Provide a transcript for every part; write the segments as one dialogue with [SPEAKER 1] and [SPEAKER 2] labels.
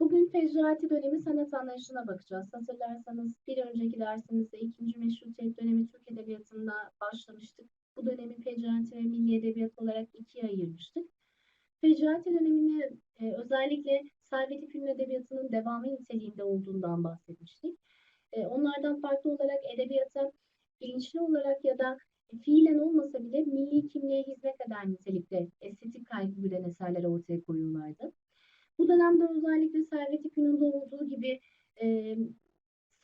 [SPEAKER 1] Bugün Fecrati dönemi sanat anlayışına bakacağız. Hatırlarsanız bir önceki dersimizde ikinci meşrutiyet dönemi Türk Edebiyatı'nda başlamıştık. Bu dönemi Fecrati ve Milli Edebiyat olarak ikiye ayırmıştık. Fecrati dönemini e, özellikle Servet-i Fünun Edebiyatı'nın devamı niteliğinde olduğundan bahsetmiştik. E, onlardan farklı olarak edebiyata bilinçli olarak ya da fiilen olmasa bile milli kimliğe hizmet eden nitelikte estetik kaygı güden eserler ortaya koyuyorlardı. Bu dönemde özellikle Servet-i Fünun'da olduğu gibi e,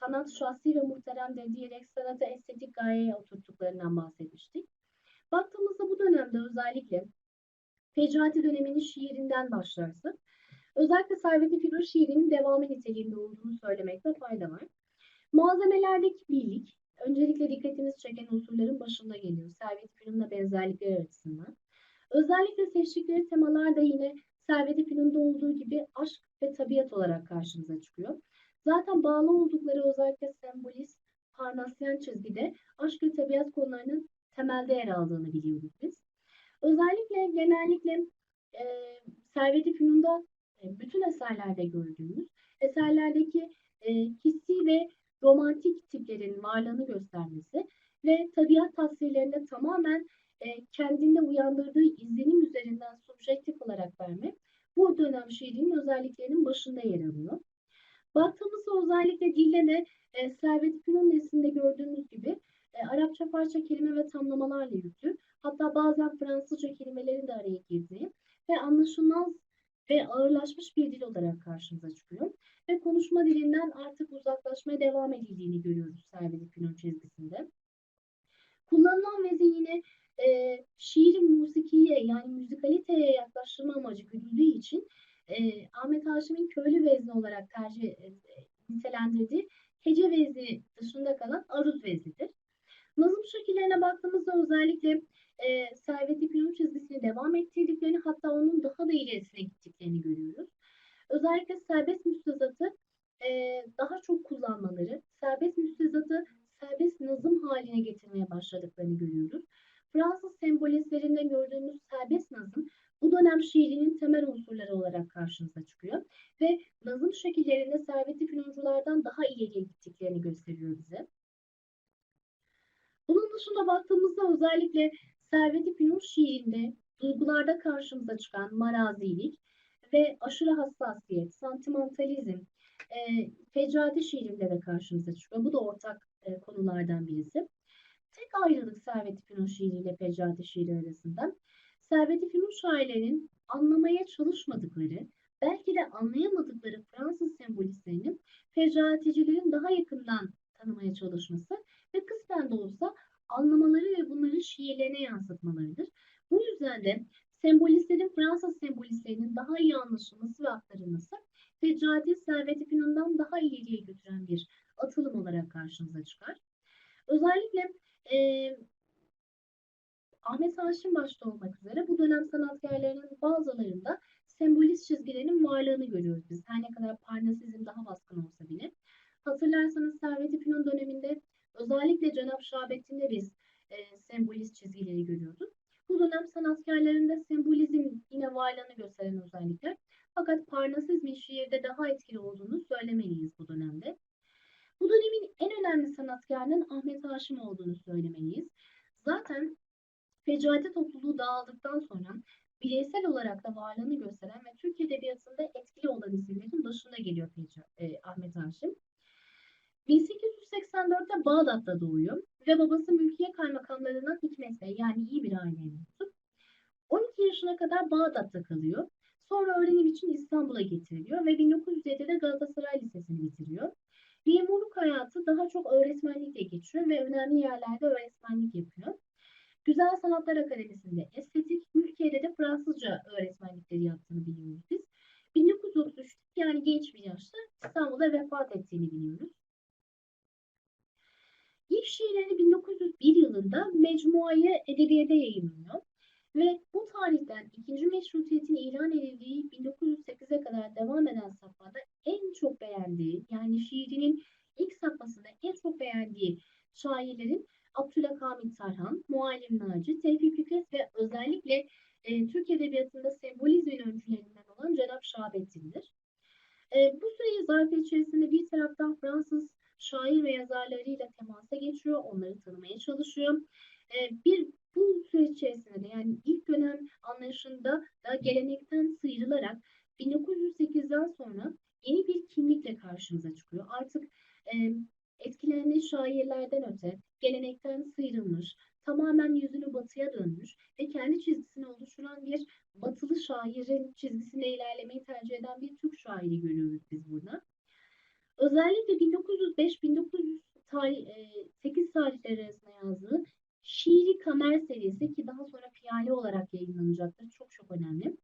[SPEAKER 1] sanat şahsi ve muhteremdir diyerek sanata estetik gayeye oturttuklarından bahsetmiştik. Baktığımızda bu dönemde özellikle Fecrati döneminin şiirinden başlarsak, özellikle Servet-i Fünun şiirinin devamı niteliğinde olduğunu söylemekte fayda var. Malzemelerdeki birlik, öncelikle dikkatimizi çeken unsurların başında geliyor. Servet-i Fünun'la benzerlikler açısından. Özellikle seçtikleri temalar da yine Servet-i Fünun'da olduğu gibi aşk ve tabiat olarak karşımıza çıkıyor. Zaten bağlı oldukları özellikle sembolist, parnasyen çizgide aşk ve tabiat konularının temelde yer aldığını biliyoruz biz. Özellikle genellikle e, Servet-i Fünun'da e, bütün eserlerde gördüğümüz eserlerdeki e, hissi ve romantik tiplerin varlığını göstermesi ve tabiat tasvirlerinde tamamen e, kendinde uyandırdığı izlenim üzerinden subjektif olarak vermek bu dönem şiirinin özelliklerinin başında yer alıyor. Baktığımızda özellikle dilde de e, Servet Fünun neslinde gördüğümüz gibi e, Arapça parça kelime ve tamlamalarla yüklü. Hatta bazen Fransızca kelimelerin de araya girdiği ve anlaşılmaz ve ağırlaşmış bir dil olarak karşımıza çıkıyor. Ve konuşma dilinden artık uzaklaşmaya devam edildiğini görüyoruz Servet Fünun çizgisinde. Kullanılan vezin yine e, şiirin musikiye yani müzikaliteye yaklaştırma amacı güdüldüğü için e, Ahmet Haşim'in köylü vezni olarak tercih e, nitelendirdiği hece vezni dışında kalan aruz veznidir. Nazım şekillerine baktığımızda özellikle e, Servet-i Fünun çizgisini devam ettirdiklerini hatta onun daha da ilerisine gittiklerini görüyoruz. Özellikle serbest müstezatı e, daha çok kullanmaları, serbest müstezatı serbest nazım haline getirmeye başladıklarını görüyoruz. Fransız sembolistlerinde gördüğümüz serbest nazım bu dönem şiirinin temel unsurları olarak karşımıza çıkıyor ve nazım şekillerinde servet-i fünunculardan daha ileriye gittiklerini gösteriyor bize. Bunun dışında baktığımızda özellikle servet-i fünun şiirinde duygularda karşımıza çıkan marazilik ve aşırı hassasiyet, santimentalizm, e, fecrati şiirinde de karşımıza çıkıyor. Bu da ortak e, konulardan birisi. Tek ayrılık Servet-i Fünun şiiri ile Fecrati şiiri arasında. Servet-i Fünun şairlerinin anlamaya çalışmadıkları, belki de anlayamadıkları Fransız sembolistlerinin Fecraticilerin daha yakından tanımaya çalışması ve kısmen de olsa anlamaları ve bunları şiirlerine yansıtmalarıdır. Bu yüzden de sembolistlerin Fransız sembolistlerinin daha iyi anlaşılması ve aktarılması Fecrati Servet-i Fünun'dan daha ileriye götüren bir atılım olarak karşımıza çıkar. Özellikle e, Ahmet Haşim başta olmak üzere bu dönem sanatkarlarının bazılarında sembolist çizgilerin varlığını görüyoruz biz. Her ne kadar parnasizm daha baskın olsa bile. Hatırlarsanız Servet-i Fünun döneminde özellikle Cenab-ı Şahabettin'de biz e, sembolist çizgileri görüyorduk. Bu dönem sanatkarlarında sembolizm yine varlığını gösteren özellikler. Fakat parnasizmin şiirde daha etkili olduğunu söylemeliyiz bu dönemde. Bu dönemin en önemli sanatkarının Ahmet Haşim olduğunu söylemeliyiz. Zaten Fecrati topluluğu dağıldıktan sonra bireysel olarak da varlığını gösteren ve Türk Edebiyatı'nda etkili olan isimlerin başında geliyor Fecra, e, Ahmet Haşim. 1884'te Bağdat'ta doğuyor ve babası mülkiye kaymakamlarından Hikmet Bey yani iyi bir mensup. 12 yaşına kadar Bağdat'ta kalıyor. Sonra öğrenim için İstanbul'a getiriliyor ve 1907'de Galatasaray Lisesi'ni bitiriyor. Memurluk hayatı daha çok öğretmenlikle geçiyor ve önemli yerlerde öğretmenlik yapıyor. Güzel Sanatlar Akademisi'nde estetik, Mülkiye'de de Fransızca öğretmenlikleri yaptığını biliyoruz biz. 1933 yani genç bir yaşta İstanbul'da vefat ettiğini biliyoruz. İlk şiirlerini 1901 yılında Mecmuayı Edebiyede yayınlıyor. İkinci meşrutiyetin ilan edildiği 1908'e kadar devam eden safhada en çok beğendiği yani şiirinin ilk safhasında en çok beğendiği şairlerin Abdülhamit Tarhan, Muallim Naci, Tevfik Fikret ve özellikle e, Türk Edebiyatı'nda sembolizmin öncülerinden olan Cenab Şahabettin'dir. E, bu süre zarfı içerisinde bir taraftan Fransız şair ve yazarlarıyla temasa geçiyor, onları tanımaya çalışıyor. E, bir bu süreç içerisinde de yani ilk dönem anlayışında da gelenekten sıyrılarak 1908'den sonra yeni bir kimlikle karşımıza çıkıyor. Artık e, etkilendiği şairlerden öte gelenekten sıyrılmış, tamamen yüzünü batıya dönmüş ve kendi çizgisini oluşturan bir batılı şairin çizgisinde ilerlemeyi tercih eden bir Türk şairi görüyoruz biz burada. Özellikle 1905-1908 tarihleri arasında yazdığı Şiiri Kamer serisi ki daha sonra Piyale olarak yayınlanacaktır. Çok çok önemli.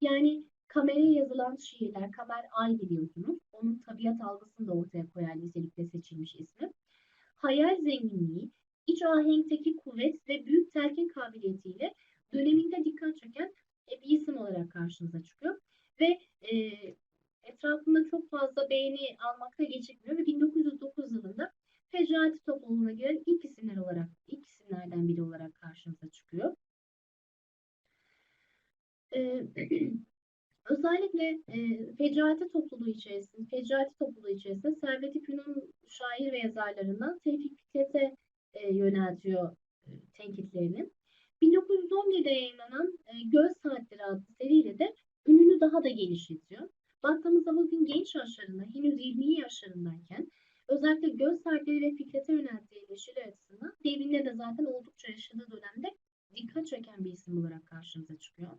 [SPEAKER 1] Yani kamere yazılan şiirler, Kamer Ay biliyorsunuz. Onun tabiat algısını da ortaya koyan nitelikte seçilmiş ismi. Hayal zenginliği, iç ahenkteki kuvvet ve büyük telkin kabiliyetiyle döneminde dikkat çeken e, bir isim olarak karşımıza çıkıyor. Ve e, etrafında çok fazla beğeni almakta gecikmiyor ve 1909 yılında Fecrati topluluğuna giren ilk isimler olarak, ilk isimlerden biri olarak karşımıza çıkıyor. Ee, özellikle e, Fecrati topluluğu içerisinde, Fecrati topluluğu içerisinde Servet-i şair ve yazarlarından Tevfik Fikret'e e, yöneltiyor e, tenkitlerini. 1911'de yayınlanan e, Göz Saatleri adlı seriyle de ününü daha da genişletiyor. Baktığımızda bugün genç yaşlarında, henüz 20 yaşlarındayken özellikle göz saatleri ve Fikret'e yönelttiği eleştiri açısından devrinde de zaten oldukça yaşadığı dönemde dikkat çeken bir isim olarak karşımıza çıkıyor.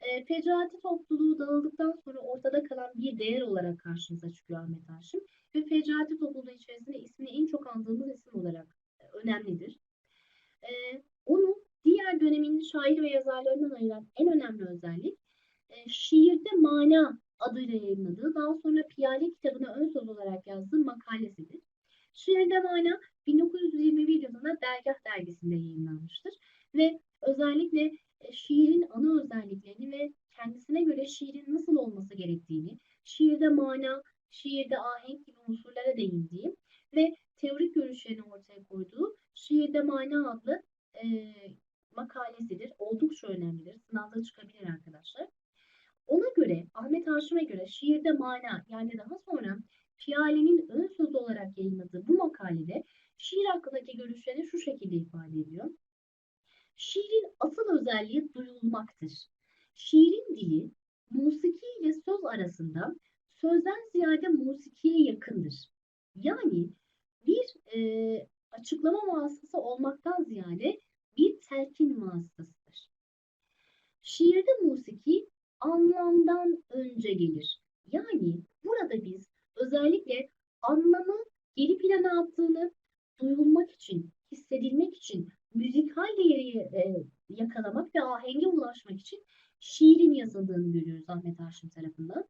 [SPEAKER 1] E, Fecrati topluluğu dağıldıktan sonra ortada kalan bir değer olarak karşımıza çıkıyor Ahmet Haşim ve Fecrati topluluğu içerisinde ismini en çok andığımız isim olarak e, önemlidir. E, onu diğer dönemin şair ve yazarlarından ayıran en önemli özellik e, şiirde mana adıyla yayınladığı, daha sonra Piyale kitabına ön söz olarak yazdığı makalesidir. Şiirde Mana 1921 yılında Dergah dergisinde yayınlanmıştır ve özellikle e, şiirin ana özelliklerini ve kendisine göre şiirin nasıl olması gerektiğini, şiirde mana, şiirde ahenk gibi unsurlara değindiği ve teorik görüşlerini ortaya koyduğu Şiirde Mana adlı e, makalesidir. Oldukça önemlidir. Sınavda çıkabilir arkadaşlar. Ona göre, Ahmet Haşim'e göre şiirde mana yani daha sonra Piyale'nin ön sözü olarak yayınladığı bu makalede şiir hakkındaki görüşlerini şu şekilde ifade ediyor. Şiirin asıl özelliği duyulmaktır. Şiirin dili musiki ile söz arasında sözden ziyade musikiye yakındır. Yani bir e, açıklama vasıtası olmaktan ziyade bir telkin vasıtasıdır. Şiirde musiki anlamdan önce gelir. Yani burada biz özellikle anlamı geri plana attığını duyulmak için, hissedilmek için, müzikal değeri e, yakalamak ve ahenge ulaşmak için şiirin yazıldığını görüyoruz Ahmet Haşim tarafından.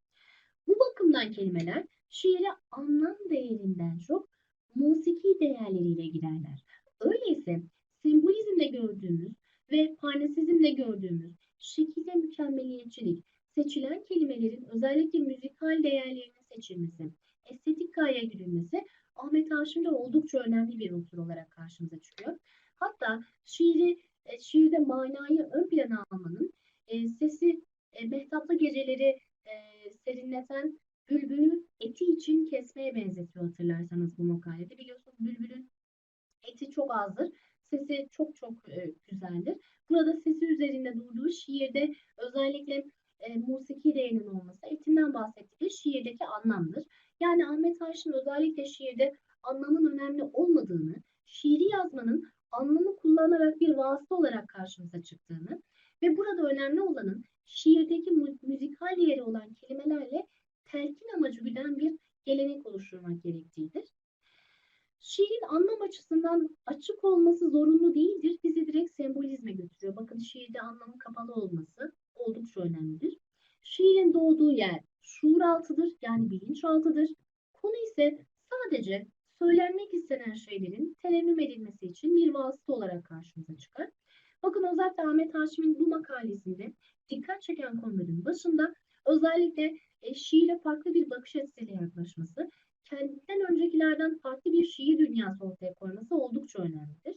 [SPEAKER 1] Bu bakımdan kelimeler şiire anlam değerinden çok musiki değerleriyle giderler. Öyleyse sembolizmde gördüğümüz ve parnesizmde gördüğümüz şekilde mükemmeliyetçilik, seçilen kelimelerin özellikle müzikal değerlerinin seçilmesi, estetik gaye girilmesi Ahmet Haşim'de oldukça önemli bir unsur olarak karşımıza çıkıyor. Hatta şiiri, e, şiirde manayı ön plana almanın e, sesi e, mehtaplı geceleri e, serinleten bülbülü eti için kesmeye benzetiyor hatırlarsanız bu makalede. Biliyorsunuz bülbülün eti çok azdır. Sesi çok çok e, güzeldir. Burada sesi üzerinde durduğu şiirde özellikle e, musiki değerinin olması etinden bahsettiği şiirdeki anlamdır. Yani Ahmet Haşim özellikle şiirde anlamın önemli olmadığını, şiiri yazmanın anlamı kullanarak bir vasıta olarak karşımıza çıktığını ve burada önemli olanın şiirdeki müzikal değeri olan kelimelerle telkin amacı güden bir gelenek oluşturmak gerektiğidir. Şiirin anlam açısından açık olması zorunlu değildir. Bizi direkt sembolizme götürüyor. Bakın şiirde anlamın kapalı olması oldukça önemlidir. Şiirin doğduğu yer şuur altıdır yani bilinçaltıdır. Konu ise sadece söylenmek istenen şeylerin terennüm edilmesi için bir vasıta olarak karşımıza çıkar. Bakın özellikle Ahmet Haşim'in bu makalesinde dikkat çeken konuların başında özellikle e, şiire farklı bir bakış açısıyla yaklaşması, kendinden öncekilerden farklı bir şiir dünyası ortaya koyması oldukça önemlidir.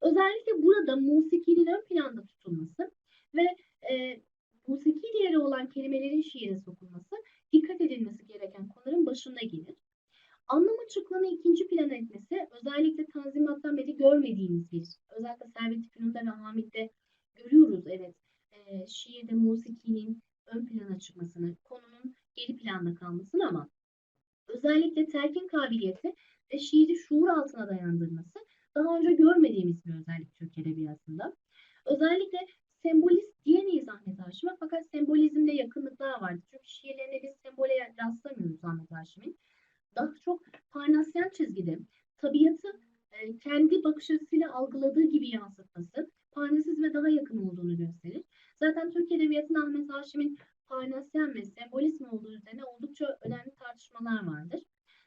[SPEAKER 1] Özellikle burada musikinin ön planda tutulması ve e, musiki değeri olan kelimelerin şiire sokulması dikkat edilmesi başında gelir. Anlam açıklığını ikinci plana etmesi özellikle Tanzimat'tan beri görmediğimiz bir, özellikle Servet-i Fünun'da ve Hamid'de görüyoruz evet e, şiirde musikinin ön plana çıkmasını, konunun geri planda kalmasını ama özellikle telkin kabiliyeti ve şiiri şuur altına dayandırması daha önce görmediğimiz bir özellik Türk Edebiyatı'nda. Özellikle sembolist diyemeyiz Ahmet Haşim'e fakat sembolizmle yakınlıklar vardır. Çünkü şiirlerinde biz sembole rastlamıyoruz Ahmet Haşim'in. Daha çok Parnasyen çizgide tabiatı e, kendi bakış açısıyla algıladığı gibi yansıtması Parnasizme daha yakın olduğunu gösterir. Zaten Türk Edebiyatı'nda Ahmet Haşim'in Parnasyen ve sembolizm olduğu üzerine oldukça önemli tartışmalar vardır.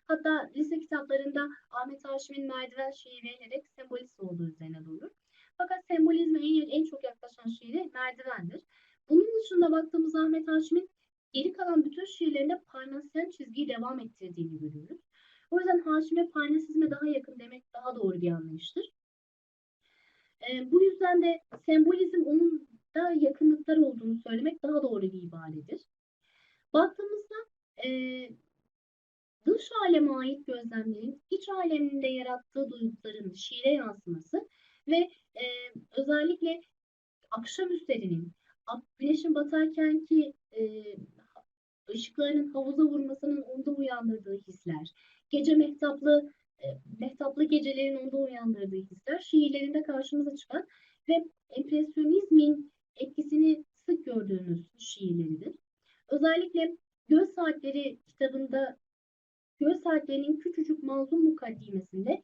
[SPEAKER 1] Hatta lise kitaplarında Ahmet Haşim'in merdiven şiiri verilerek sembolist olduğu üzerine durulur. Fakat sembolizme en, en çok yaklaşan şiiri merdivendir. Bunun dışında baktığımız Ahmet Haşim'in geri kalan bütün şiirlerinde Parnasyen çizgiyi devam ettirdiğini görüyoruz. O yüzden Haşim'e Parnasizme daha yakın demek daha doğru bir anlayıştır. E, bu yüzden de sembolizm onun da yakınlıklar olduğunu söylemek daha doğru bir ibaredir. Baktığımızda e, dış aleme ait gözlemlerin iç aleminde yarattığı duyguların şiire yansıması ve e, özellikle akşam üstlerinin güneşin batarkenki e, ışıklarının havuza vurmasının onda uyandırdığı hisler, gece mehtaplı e, mehtaplı gecelerin onda uyandırdığı hisler şiirlerinde karşımıza çıkan ve empresyonizmin etkisini sık gördüğümüz şiirleridir. Özellikle Göz Saatleri kitabında Göz Saatlerinin küçücük mazlum mukaddimesinde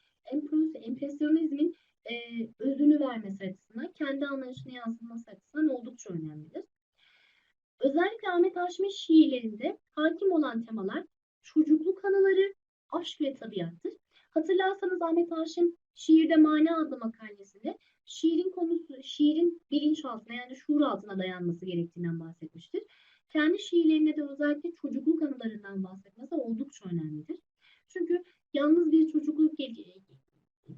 [SPEAKER 1] empresyonizmin e, özünü vermesi açısından, kendi anlayışını yansıtması açısından oldukça önemlidir. Özellikle Ahmet Haşim'in şiirlerinde hakim olan temalar çocukluk anıları, aşk ve tabiattır. Hatırlarsanız Ahmet Haşim Şiirde Mana adlı makalesinde şiirin konusu, şiirin bilinçaltına yani şuur altına dayanması gerektiğinden bahsetmiştir. Kendi şiirlerinde de özellikle çocukluk anılarından bahsetmesi oldukça önemlidir. Çünkü yalnız bir çocukluk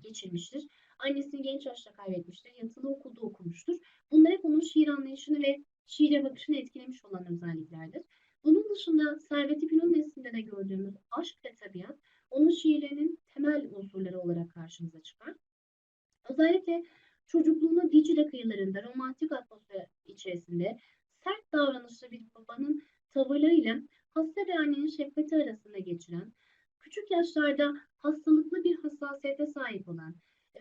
[SPEAKER 1] geçirmiştir. Annesini genç yaşta kaybetmiştir. Yatılı okulda okumuştur. Bunlar hep onun şiir anlayışını ve şiire bakışını etkilemiş olan özelliklerdir. Bunun dışında Servet-i Fünun neslinde de gördüğümüz aşk ve tabiat onun şiirlerinin temel unsurları olarak karşımıza çıkar. Özellikle çocukluğunu Dicle kıyılarında romantik atmosfer içerisinde sert davranışlı bir babanın tavırlarıyla hasta ve annenin şefkati arasında geçiren, küçük yaşlarda hastalıklı bir hassasiyete sahip olan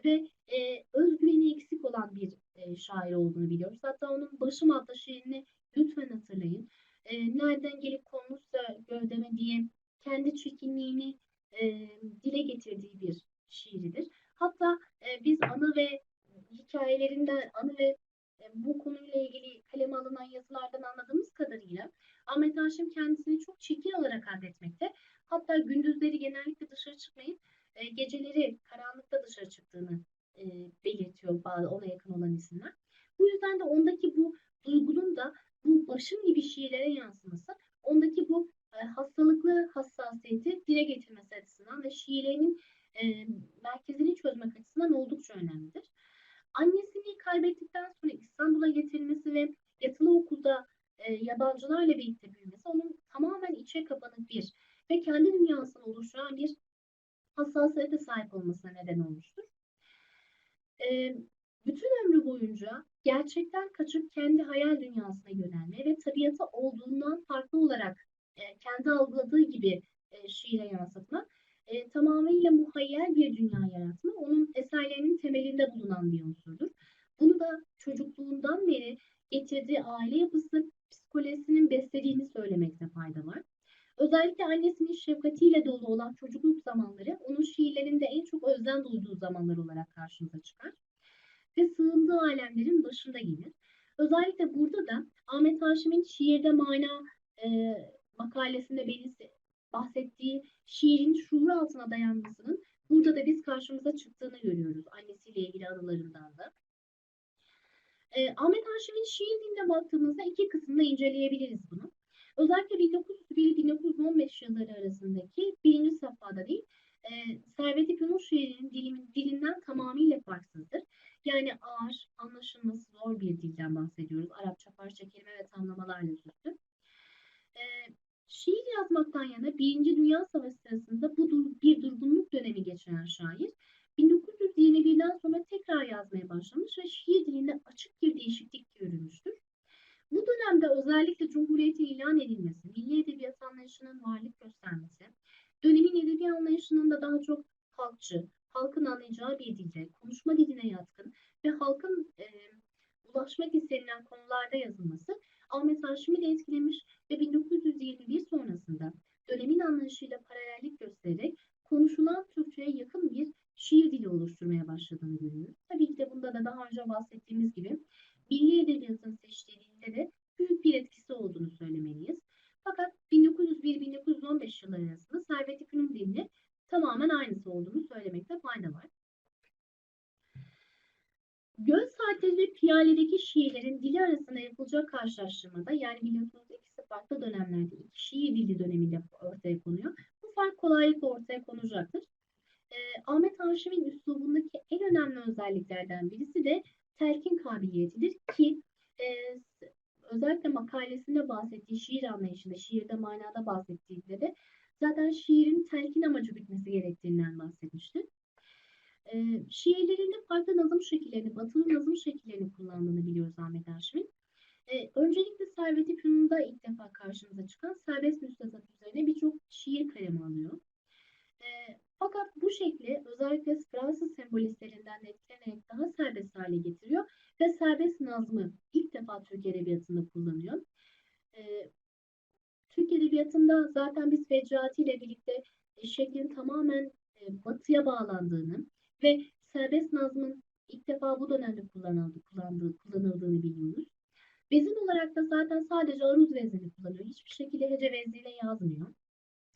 [SPEAKER 1] ve e, özgüveni eksik olan bir e, şair olduğunu biliyoruz. Hatta onun Başım adlı şiirini lütfen hatırlayın. E, nereden gelip konmuşsa gövdeme diye kendi çirkinliğini e, dile getirdiği bir şiiridir. Hatta e, biz anı ve hikayelerinden, anı ve e, bu konuyla ilgili kaleme alınan yazılardan anladığımız kadarıyla Ahmet Haşim kendisini çok çirkin olarak adetmekte. Hatta gündüzleri genellikle dışarı çıkmayıp e, geceleri karanlıkta dışarı çıktığını e, belirtiyor bazı ona yakın olan isimler. Bu yüzden de ondaki bu duygunun da bu başım gibi şiirlere yansıması, ondaki bu e, hastalıklı hassasiyeti dile getirmesi açısından ve şiirlerinin e, merkezini çözmek açısından oldukça önemlidir. Annesini kaybettikten sonra İstanbul'a getirilmesi ve yatılı okulda e, yabancılarla birlikte büyümesi onun tamamen içe kapanık bir ve kendi dünyasını oluşturan bir hassasiyete sahip olmasına neden olmuştur. E, bütün ömrü boyunca gerçekten kaçıp kendi hayal dünyasına yönelme ve tabiatı olduğundan farklı olarak e, kendi algıladığı gibi e, şiire yansıtma, e, tamamıyla muhayyel bir dünya yaratma onun eserlerinin temelinde bulunan bir unsurdur. Bunu da çocukluğundan beri getirdiği aile yapısı psikolojisinin beslediğini söylemekte fayda var. Özellikle annesinin şefkatiyle dolu olan çocukluk zamanları onun şiirlerinde en çok özlem duyduğu zamanlar olarak karşımıza çıkar. Ve sığındığı alemlerin başında gelir. Özellikle burada da Ahmet Haşim'in şiirde mana e, makalesinde benim bahsettiği şiirin şuur altına dayanmasının burada da biz karşımıza çıktığını görüyoruz annesiyle ilgili anılarından da. E, Ahmet Haşim'in şiir diline baktığımızda iki kısımda inceleyebiliriz bunu. Özellikle 1901-1915 yılları arasındaki birinci safhada değil, e, Servet-i Fünun şiirinin dilin, dilinden tamamıyla farksızdır. Yani ağır, anlaşılması zor bir dilden bahsediyoruz. Arapça parça kelime ve tamlamalarla süslü. E, şiir yazma yazmaktan yana Birinci Dünya Savaşı sırasında bu dur- bir durgunluk dönemi geçiren şair 1921'den sonra tekrar yazmaya başlamış ve şiir dilinde açık bir değişiklik görülmüştür. Bu dönemde özellikle Cumhuriyet'in ilan edilmesi, milli edebiyat anlayışının varlık göstermesi, dönemin edebi anlayışının da daha çok halkçı, halkın anlayacağı bir dilde, konuşma diline yatkın ve halkın e, ulaşmak istenilen konularda yazılması Ahmet Haşim'i de etkilemiş ve 1921 sonrasında dönemin anlayışıyla paralellik göstererek konuşulan Türkçe'ye yakın bir şiir dili oluşturmaya başladığını görüyoruz. Tabii ki de bunda da daha önce bahsettiğimiz gibi milli edebiyatın seçtiği dilde de büyük bir etkisi olduğunu söylemeliyiz. Fakat 1901-1915 yılları arasında Servet-i Fünun dilini tamamen aynısı olduğunu söylemekte fayda var. Göl Saatleri ve Piyale'deki şiirlerin dili arasında yapılacak karşılaştırmada yani biliyorsunuz ikisi farklı dönemlerde iki şiir dili döneminde ortaya konuyor. Bu fark kolaylıkla ortaya konacaktır. Ee, Ahmet Haşim'in üslubundaki en önemli özelliklerden birisi de telkin kabiliyetidir ki e, özellikle makalesinde bahsettiği şiir anlayışında, şiirde manada bahsettiğinde de zaten şiirin telkin amacı bitmesi gerektiğinden bahsetmiştir. Ee, şiirlerinde farklı nazım şekillerini, batılı nazım şekillerini kullandığını biliyoruz Ahmet Haşim'in. Ee, öncelikle Servet-i Fünun'da ilk defa karşımıza çıkan serbest müstezat üzerine birçok şiir kalemi alıyor. Ee, fakat bu şekli özellikle Fransız sembolistlerinden de etkilenerek daha serbest hale getiriyor ve serbest nazmı ilk defa Türk Edebiyatı'nda kullanıyor. Ee, Türk Edebiyatı'nda zaten biz Fecrati ile birlikte e, şeklin tamamen e, batıya bağlandığını ve serbest nazmın ilk defa bu dönemde kullanıldı, kullandığı, kullanıldığını biliyoruz. Vezin olarak da zaten sadece aruz veznini kullanıyor. Hiçbir şekilde hece vezniyle yazmıyor.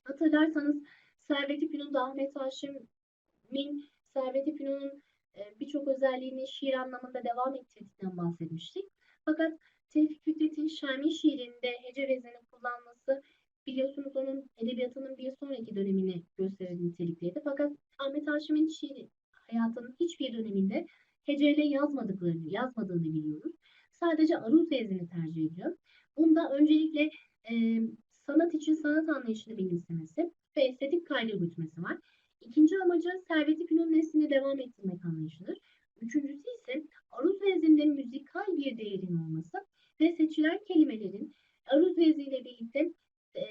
[SPEAKER 1] Hatırlarsanız Servet-i Fünun'da Ahmet Haşim'in Servet-i Fünun'un e, birçok özelliğini şiir anlamında devam ettirdiğinden bahsetmiştik. Fakat Tevfik Fikret'in Şermi şiirinde hece veznini kullanması biliyorsunuz onun edebiyatının bir sonraki dönemini gösterir nitelikteydi. Fakat Ahmet Haşim'in şiir hayatının hiçbir döneminde heceyle yazmadıklarını, yazmadığını biliyoruz. Sadece aruz veznini tercih ediyor. Bunda öncelikle e, sanat için sanat anlayışını benimsemesi ve estetik kaygı gütmesi var. İkinci amacı Servet-i Fünun neslini devam ettirmek anlayışıdır. Üçüncüsü ise aruz vezninde müzikal bir değerin olması ve seçilen kelimelerin aruz vezniyle birlikte e,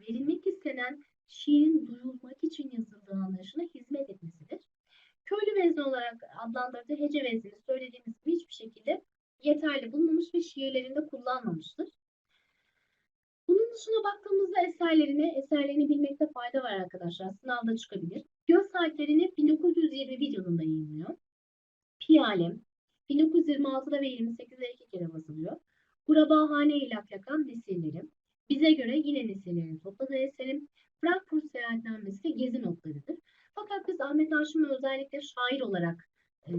[SPEAKER 1] verilmek istenen şiirin duyulmak için yazıldığı anlayışına hizmet etmesidir. Köylü vezni olarak adlandırdığı hece veznini söylediğimiz gibi hiçbir şekilde yeterli bulmamış ve şiirlerinde kullanmamıştır. Bunun dışına baktığımızda eserlerine, eserlerini bilmekte fayda var arkadaşlar. Sınavda çıkabilir. Göz saatlerini 1921 yılında yayınlıyor. Piyalem 1926'da ve 28'de iki kere basılıyor. Gurabahane ile Aklakan Nesirlerim. Bize göre yine Nesirlerin topladığı eserim. Frankfurt seyahatnamesi gezi notlarıdır. Fakat biz Ahmet Haşim'i özellikle şair olarak e,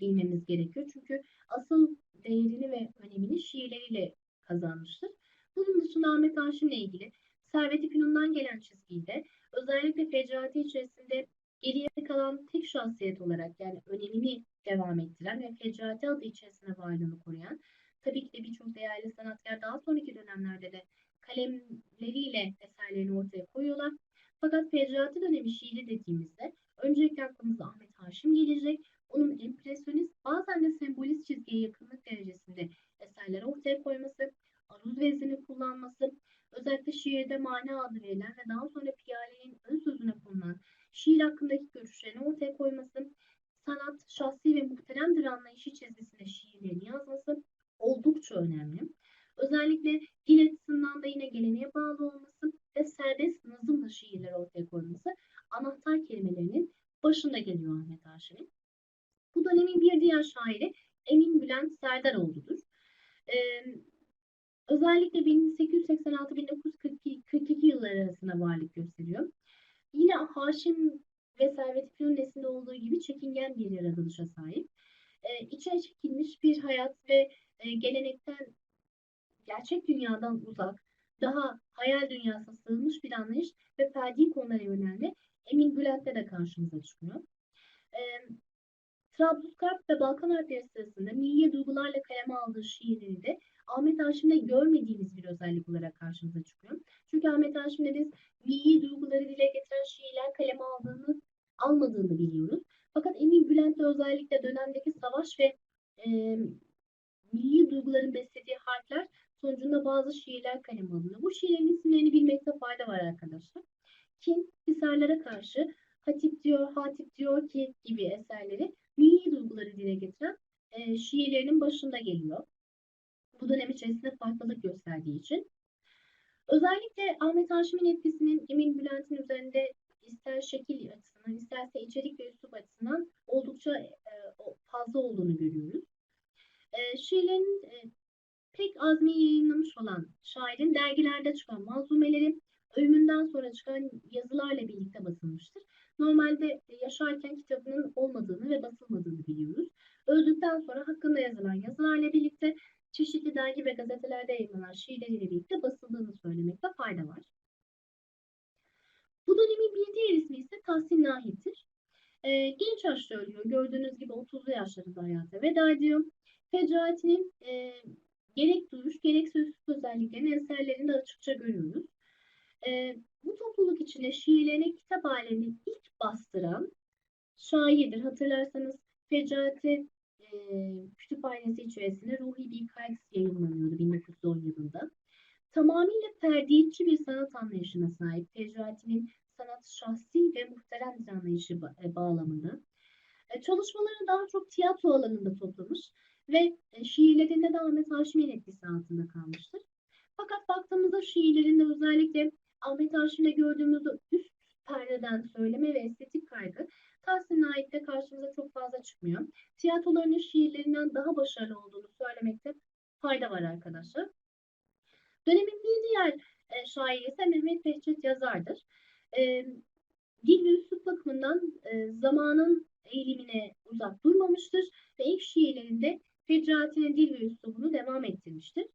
[SPEAKER 1] bilmemiz gerekiyor. Çünkü asıl değerini ve önemini şiirleriyle kazanmıştır. Bunun dışında Ahmet Haşim'le ilgili Servet-i Fünun'dan gelen çizgiyle özellikle Fecrati içerisinde geriye kalan tek şahsiyet olarak yani önemini devam ettiren ve Fecrati adı içerisinde varlığını koruyan tabii ki de birçok değerli sanatkar daha sonraki dönemlerde de kalemleriyle eserlerini ortaya koyuyorlar. Fakat Fecrati dönemi şiiri dediğimizde öncelikle aklımıza Ahmet Haşim gelecek. Onun empresyonist bazen de sembolist çizgiye yakınlık derecesinde eserler ortaya koyması, aruz veznini kullanması, özellikle şiirde mana adı verilen ve daha sonra Piyale'nin ön sözüne konulan şiir hakkındaki görüşlerini ortaya koyması, sanat, şahsi ve muhteremdir anlayışı çizgisinde şiirlerini yazması oldukça önemli. Özellikle dil açısından da yine geleneğe bağlı olması ve serbest nazımla şiirler ortaya koyması anahtar kelimelerinin başında geliyor Ahmet Haşim'in. Bu dönemin bir diğer şairi Emin Bülent Serdaroğlu'dur. Ee, özellikle 1886-1942 yılları arasında varlık gösteriyor. Yine Haşim ve Servet Fünun neslinde olduğu gibi çekingen bir yaratılışa sahip. Ee, içe çekilmiş bir hayat ve e, gelenekten, gerçek dünyadan uzak, daha hayal dünyasına sığınmış bir anlayış ve ferdi konulara yönelme Emin Bülent'te de karşımıza çıkıyor. Ee, Trablusgarp ve Balkan Harpleri sırasında milli duygularla kaleme aldığı şiirleri de Ahmet Haşim'de görmediğimiz bir özellik olarak karşımıza çıkıyor. Çünkü Ahmet Haşim'de biz milli duyguları dile getiren şiirler kaleme aldığını, almadığını biliyoruz. Fakat Emin Bülent'te özellikle dönemdeki savaş ve e, milli duyguların beslediği harfler sonucunda bazı şiirler kaleme alınıyor. Bu şiirlerin isimlerini bilmekte fayda var arkadaşlar. Kin, Hisarlara karşı Hatip diyor, Hatip diyor ki gibi eserleri milli duyguları dile getiren e, şiirlerinin başında geliyor. Bu dönem içerisinde farklılık gösterdiği için. Özellikle Ahmet Haşim'in etkisinin Emin Bülent'in üzerinde ister şekil açısından, isterse içerik ve üslup açısından oldukça e, fazla olduğunu görüyoruz. E, şiirlerin e, pek azmi yayınlamış olan şairin dergilerde çıkan manzumeleri ölümünden sonra çıkan yazılarla birlikte basılmıştır. Normalde yaşarken kitabının olmadığını ve basılmadığını biliyoruz. Öldükten sonra hakkında yazılan yazılarla birlikte çeşitli dergi ve gazetelerde yayınlanan şiirleriyle birlikte basıldığını söylemekte fayda var. Bu dönemin bir diğer ismi ise Tahsin Nahit'tir. E, genç yaşta ölüyor. Gördüğünüz gibi 30'lu yaşlarında hayata veda ediyor. Fecaatinin e, gerek duruş gerekse üslup özelliklerini eserlerinde açıkça görüyoruz. E, bu topluluk içinde şiirlerini kitap halinde ilk bastıran şairdir. Hatırlarsanız Fecaati e, kütüphanesi içerisinde Ruhi bir Kalks yayınlanıyordu 1910 yılında. Tamamıyla ferdiyetçi bir sanat anlayışına sahip Fecaati'nin sanat şahsi ve muhterem bir anlayışı ba- bağlamında. E, çalışmalarını daha çok tiyatro alanında toplamış ve e, şiirlerinde de Ahmet Haşim'in etkisi altında kalmıştır. Fakat baktığımızda şiirlerinde özellikle Ahmet Haşim'de gördüğümüz üst perdeden söyleme ve estetik kaygı Tahsin'e ait de karşımıza çok fazla çıkmıyor. Tiyatrolarının şiirlerinden daha başarılı olduğunu söylemekte fayda var arkadaşlar. Dönemin bir diğer e, şairi ise Mehmet Behçet Yazar'dır. E, dil ve üslup bakımından e, zamanın eğilimine uzak durmamıştır ve ilk şiirlerinde Fecaati'nin dil ve üslubunu devam ettirmiştir.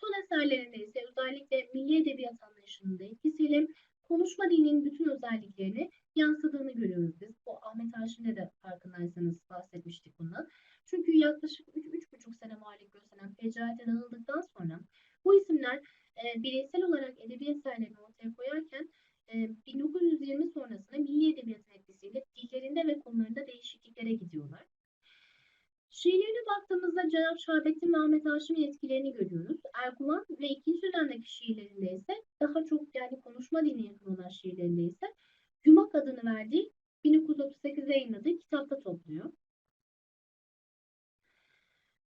[SPEAKER 1] Son eserlerinde ise özellikle milli edebiyat anlayışının da etkisiyle konuşma dilinin bütün özelliklerini yansıdığını görüyoruz biz. Bu Ahmet Haşim'de de farkındaysanız bahsetmiştik bundan. Çünkü yaklaşık 3-3,5 sene varlık gösteren Fecaat'e dağıldıktan sonra bu isimler e, bireysel olarak edebi eserlerini ortaya koyarken e, 1920 sonrasında milli edebiyatın etkisiyle dillerinde ve konularında değişikliklere gidiyorlar. Şiirlerine baktığımızda Cenab-ı Haşim'in etkilerini görüyoruz. Erguvan ve ikinci dönemdeki şiirlerinde ise daha çok yani konuşma diline yakın olan şiirlerinde ise Yumak adını verdiği 1938'de yayınladığı kitapta topluyor.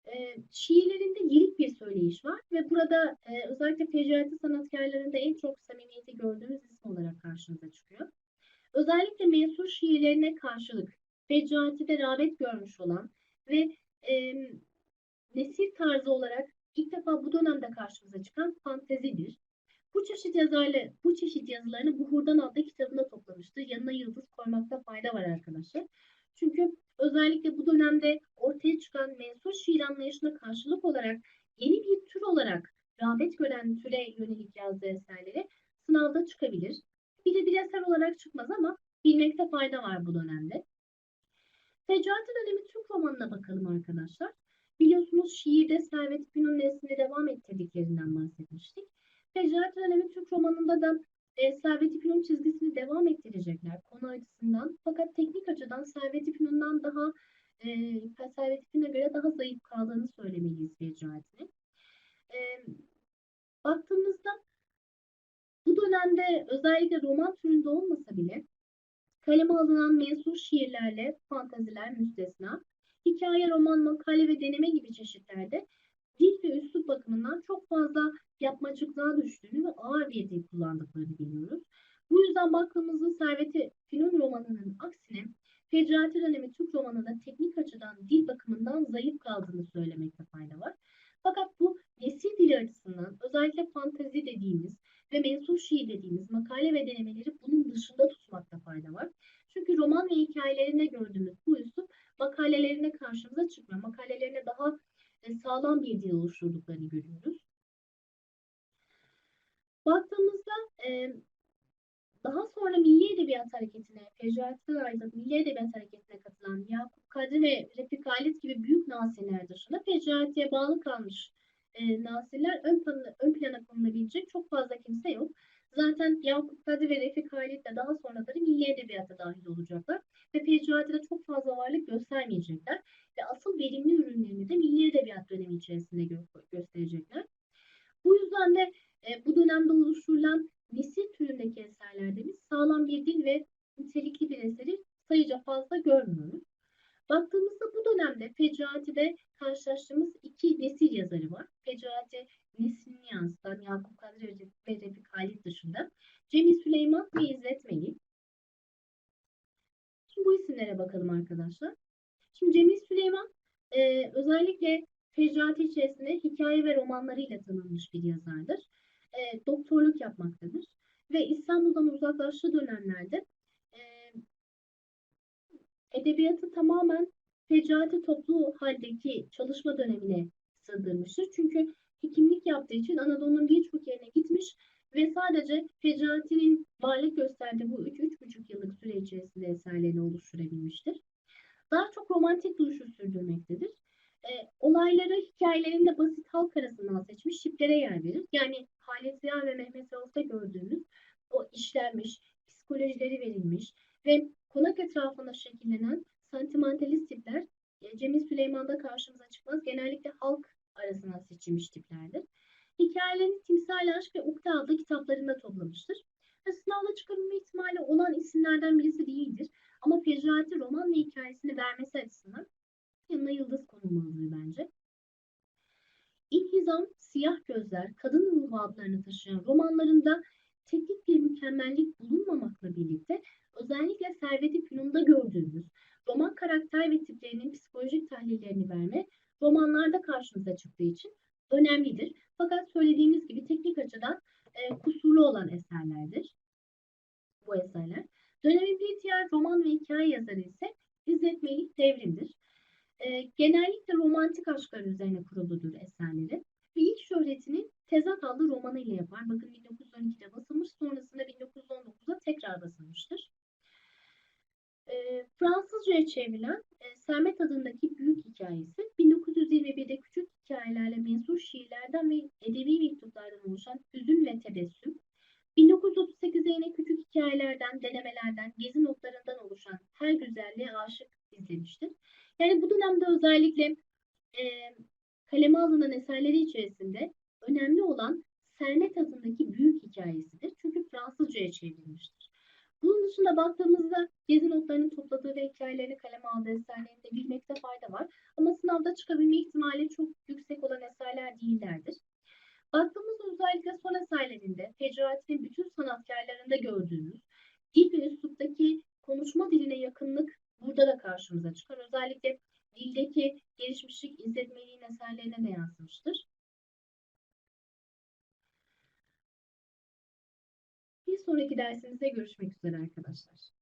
[SPEAKER 1] E, şiirlerinde lirik bir söyleyiş var ve burada e, özellikle fecaati sanatkarlarında en çok samimiyeti gördüğümüz isim olarak karşımıza çıkıyor. Özellikle mensur şiirlerine karşılık fecaatide rağbet görmüş olan ve e, nesir tarzı olarak ilk defa bu dönemde karşımıza çıkan fantezidir. Bu çeşit yazarlı, bu çeşit yazılarını Buhurdan adlı kitabında toplamıştır. Yanına yıldız koymakta fayda var arkadaşlar. Çünkü özellikle bu dönemde ortaya çıkan mensur şiir anlayışına karşılık olarak yeni bir tür olarak rağbet gören türe yönelik yazdığı eserleri sınavda çıkabilir. Bir de bir eser olarak çıkmaz ama bilmekte fayda var bu dönemde. Fecaati dönemi Türk romanına bakalım arkadaşlar. Biliyorsunuz şiirde Servet Fünun neslini devam ettirdiklerinden bahsetmiştik. Fecaati dönemi Türk romanında da e, Servet Fünun çizgisini devam ettirecekler konu açısından. Fakat teknik açıdan Servet Fünun'dan daha e, Servet Fünun'a göre daha zayıf kaldığını söylemeliyiz Fecaati'nin. E, baktığımızda bu dönemde özellikle roman türünde olmasa bile kaleme alınan mensur şiirlerle fantaziler müstesna, hikaye, roman, makale ve deneme gibi çeşitlerde dil ve üslup bakımından çok fazla yapmacıklığa düştüğünü ve ağır bir dil kullandıklarını biliyoruz. Bu yüzden baktığımızda Servet-i Fünun romanının aksine Fecaati dönemi Türk romanında teknik açıdan dil bakımından zayıf kaldığını söylemekte fayda var. Fakat bu nesil dili açısından özellikle fantezi dediğimiz ve mensur şiir dediğimiz makale ve denemeleri bunun dışında tutmakta fayda var. Çünkü roman ve hikayelerinde gördüğümüz bu üslup makalelerine karşımıza çıkmıyor. Makalelerine daha e, dil oluşturduklarını görüyoruz. Baktığımızda e, daha sonra Milli Edebiyat Hareketi'ne, Fecaat'ten ayrılıp Milli Edebiyat Hareketi'ne katılan Yakup Kadri ve Refik Halit gibi büyük naseler dışında Fecaat'e bağlı kalmış e, nasirler ön plana, ön plana konulabilecek çok fazla kimse yok. Zaten Yakup Kadri ve Refik Halit de daha sonraları milli edebiyata dahil olacaklar. Ve Fecrati'de çok fazla varlık göstermeyecekler. Ve asıl verimli ürünlerini de milli edebiyat dönemi içerisinde gö- gösterecekler. Bu yüzden de e, bu dönemde oluşturulan nesil türündeki eserlerde biz sağlam bir dil ve nitelikli bir eseri sayıca fazla görmüyoruz. Baktığımızda bu dönemde Fecrati'de karşılaştığımız iki nesil yazarı var. Fecrati neslini yansıtan Yakup Kadri ve Refik Halit dışında Cemil Süleyman ve İzzet Melih. Şimdi bu isimlere bakalım arkadaşlar. Şimdi Cemil Süleyman e, özellikle Fecrati içerisinde hikaye ve romanlarıyla tanınmış bir yazardır. E, doktorluk yapmaktadır. Ve İstanbul'dan uzaklaştığı dönemlerde e, edebiyatı tamamen Fecrati toplu haldeki çalışma dönemine sığdırmıştır. Çünkü hekimlik yaptığı için Anadolu'nun birçok yerine gitmiş ve sadece Fecrati'nin varlık gösterdiği bu 3-3,5 yıllık süre içerisinde eserlerini oluşturabilmiştir. Daha çok romantik duruşu sürdürmektedir. E, olayları hikayelerinde basit halk arasından seçmiş şiplere yer verir. Yani Halit Ziya ve Mehmet Rauf'ta gördüğümüz o işlenmiş, psikolojileri verilmiş ve konak etrafında şekillenen sentimentalist tipler e, Cemil Süleyman'da karşımıza çıkmaz. Genellikle halk arasından seçilmiş tiplerdir. Hikayelerini Timsal Aşk ve Ukde adlı kitaplarında toplamıştır. Ve sınavda çıkarılma ihtimali olan isimlerden birisi değildir. Ama Fecrati roman ve hikayesini vermesi açısından yanına yıldız konulmalıdır bence. İlhizam, Siyah Gözler, Kadın Ruhu adlarını taşıyan romanlarında teknik bir mükemmellik bulunmamakla birlikte özellikle Servet-i Fünun'da gördüğümüz roman karakter ve tiplerinin psikolojik tahlillerini verme romanlarda karşımıza çıktığı için önemlidir. Fakat söylediğimiz gibi teknik açıdan e, kusurlu olan eserlerdir bu eserler. Dönemin bir diğer roman ve hikaye yazarı ise İzzet Melih Devrim'dir. E, genellikle romantik aşklar üzerine kuruludur eserleri ve ilk şöhretini Tezat adlı romanıyla yapar. Bakın 1912'de basılmış, sonrasında 1919'da tekrar basılmıştır. E, Fransızca'ya çevrilen e, Sermet adındaki büyük hikayesi 1921'de küçük hikayelerle mensur şiirlerden ve edebi mektuplardan oluşan Hüzün ve Tebessüm, 1938'de yine küçük hikayelerden, denemelerden, gezi notlarından oluşan Her Güzelliğe Aşık izlemiştir. Yani bu dönemde özellikle e, kaleme alınan eserleri içerisinde önemli olan Sermet adındaki büyük hikayesidir. Çünkü Fransızca'ya çevrilmiştir. Bunun dışında baktığımızda gezi notlarını topladığı ve hikayelerini kaleme aldığı eserlerini de bilmekte fayda var. Ama sınavda çıkabilme ihtimali çok yüksek olan eserler değillerdir. Baktığımızda özellikle son eserlerinde Fecrati'nin bütün sanatkarlarında gördüğümüz dil ve üsluptaki konuşma diline yakınlık burada da karşımıza çıkar. Özellikle dildeki gelişmişlik İzzet Melih'in eserlerine de yansımıştır. Bir sonraki dersimizde görüşmek üzere arkadaşlar.